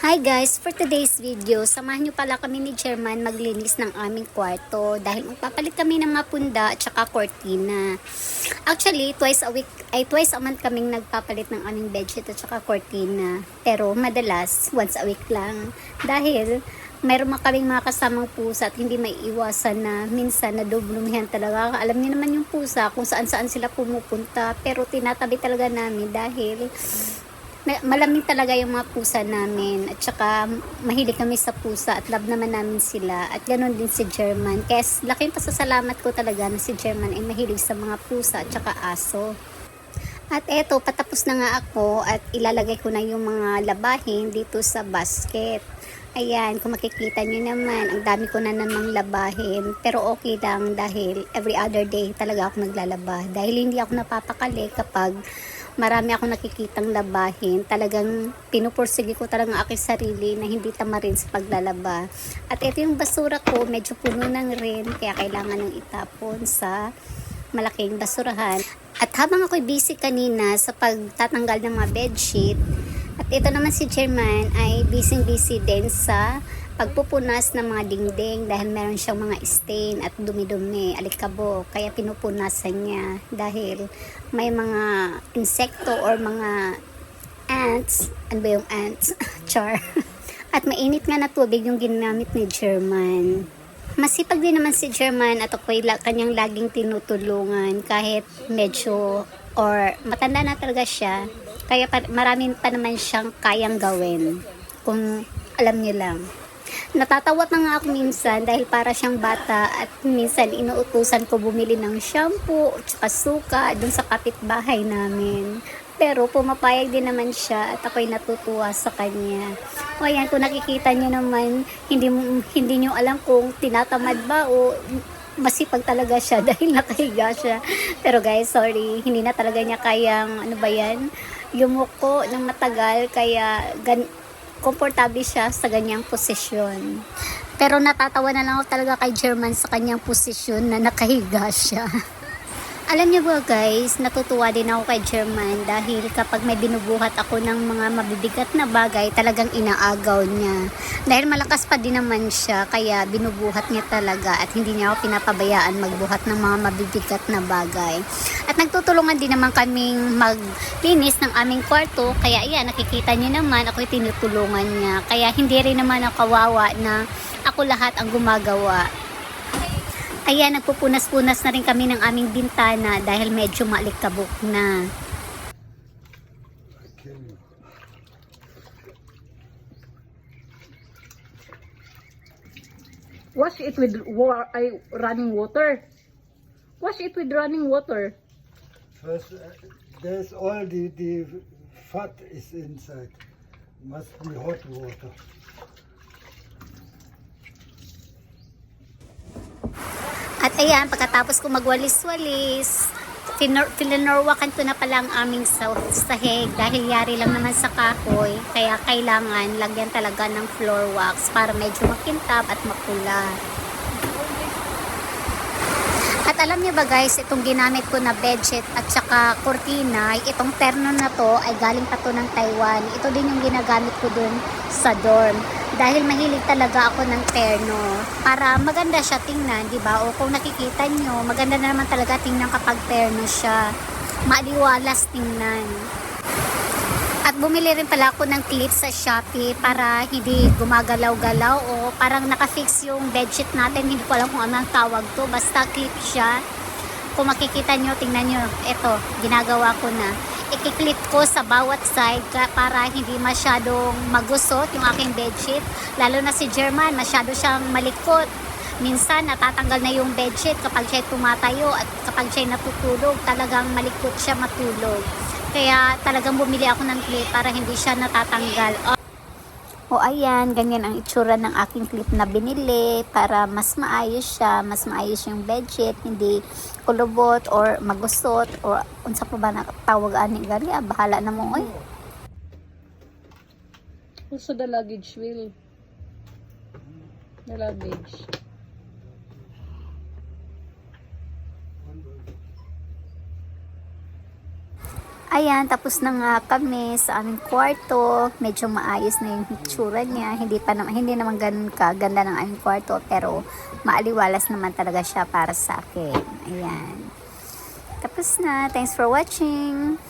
Hi guys! For today's video, samahan nyo pala kami ni Chairman maglinis ng aming kwarto dahil magpapalit kami ng mga punda at saka kortina. Actually, twice a week, ay twice a month kaming nagpapalit ng aming bedsheet at saka kortina. Pero madalas, once a week lang. Dahil mayroon mga kaming mga kasamang pusa at hindi may iwasan na minsan nadublumihan talaga. Alam niyo naman yung pusa kung saan saan sila pumupunta pero tinatabi talaga namin dahil malamig talaga yung mga pusa namin. At saka mahilig kami sa pusa at love naman namin sila. At ganoon din si German. Kaya laking pasasalamat ko talaga na si German ay mahilig sa mga pusa at saka aso. At eto patapos na nga ako at ilalagay ko na yung mga labahin dito sa basket. Ayan, kung makikita nyo naman, ang dami ko na namang labahin. Pero okay lang dahil every other day talaga ako naglalaba. Dahil hindi ako napapakali kapag marami ako nakikitang labahin. Talagang pinupursige ko talaga ang aking sarili na hindi tamarin sa paglalaba. At ito yung basura ko, medyo puno ng rin, kaya kailangan ng itapon sa malaking basurahan. At habang ako'y busy kanina sa pagtatanggal ng mga bedsheet, at ito naman si Chairman ay busy-busy din sa pagpupunas ng mga dingding dahil meron siyang mga stain at dumi-dumi, alikabo. Kaya pinupunasan niya dahil may mga insekto or mga ants. Ano ba yung ants? Char. At mainit nga na tubig yung ginamit ni German. Masipag din naman si German at ako'y kanyang laging tinutulungan kahit medyo or matanda na talaga siya. Kaya pa, marami pa naman siyang kayang gawin kung alam niyo lang. Natatawat na nga ako minsan dahil para siyang bata at minsan inuutusan ko bumili ng shampoo at suka dun sa kapitbahay namin. Pero pumapayag din naman siya at ako'y natutuwa sa kanya. O ayan, kung nakikita niyo naman, hindi, hindi niyo alam kung tinatamad ba o masipag talaga siya dahil nakahiga siya. Pero guys, sorry, hindi na talaga niya kayang, ano ba yan, yumuko ng matagal kaya gan komportable siya sa ganyang posisyon. Pero natatawa na lang ako talaga kay German sa kanyang posisyon na nakahiga siya. Alam niyo ba guys, natutuwa din ako kay German dahil kapag may binubuhat ako ng mga mabibigat na bagay, talagang inaagaw niya. Dahil malakas pa din naman siya, kaya binubuhat niya talaga at hindi niya ako pinapabayaan magbuhat ng mga mabibigat na bagay. At nagtutulungan din naman kaming maglinis ng aming kwarto, kaya iyan, nakikita niyo naman, ako'y tinutulungan niya. Kaya hindi rin naman ako kawawa na ako lahat ang gumagawa. Ayan, nagpupunas-punas na rin kami ng aming bintana dahil medyo maalikabok na. Wash it with running water. Wash it with running water. First, uh, there's all the, the fat is inside. Must be hot water. At ayan, pagkatapos ko magwalis-walis, tinorwakan ko na pala ang aming sa- sahig dahil yari lang naman sa kahoy. Kaya kailangan lagyan talaga ng floor wax para medyo makintab at makula. Alam niyo ba guys, itong ginamit ko na bedsheet at saka kurtina, itong terno na to ay galing pa to ng Taiwan. Ito din yung ginagamit ko dun sa dorm. Dahil mahilig talaga ako ng terno. Para maganda siya tingnan, di ba? O kung nakikita nyo, maganda na naman talaga tingnan kapag terno siya. Maaliwalas tingnan. At bumili rin pala ako ng clip sa Shopee para hindi gumagalaw-galaw o parang nakafix yung bedsheet natin. Hindi ko alam kung ano ang tawag to. Basta clip siya. Kung makikita nyo, tingnan nyo. Ito, ginagawa ko na. Ikiklip ko sa bawat side para hindi masyadong magusot yung aking bedsheet. Lalo na si German, masyado siyang malikot. Minsan, natatanggal na yung bedsheet kapag siya tumatayo at kapag siya natutulog, talagang malikot siya matulog. Kaya talagang bumili ako ng clip para hindi siya natatanggal. O ayan, ganyan ang itsura ng aking clip na binili para mas maayos siya, mas maayos yung bedsheet, hindi kulubot or magusot or unsa pa ba na tawag ani gali, ah, bahala na mo oy. Also the luggage wheel. The luggage. Ayan, tapos na nga kami sa aming kwarto. Medyo maayos na yung hitsura niya. Hindi pa naman, hindi naman ganun kaganda ng aming kwarto, pero maaliwalas naman talaga siya para sa akin. Ayan. Tapos na. Thanks for watching.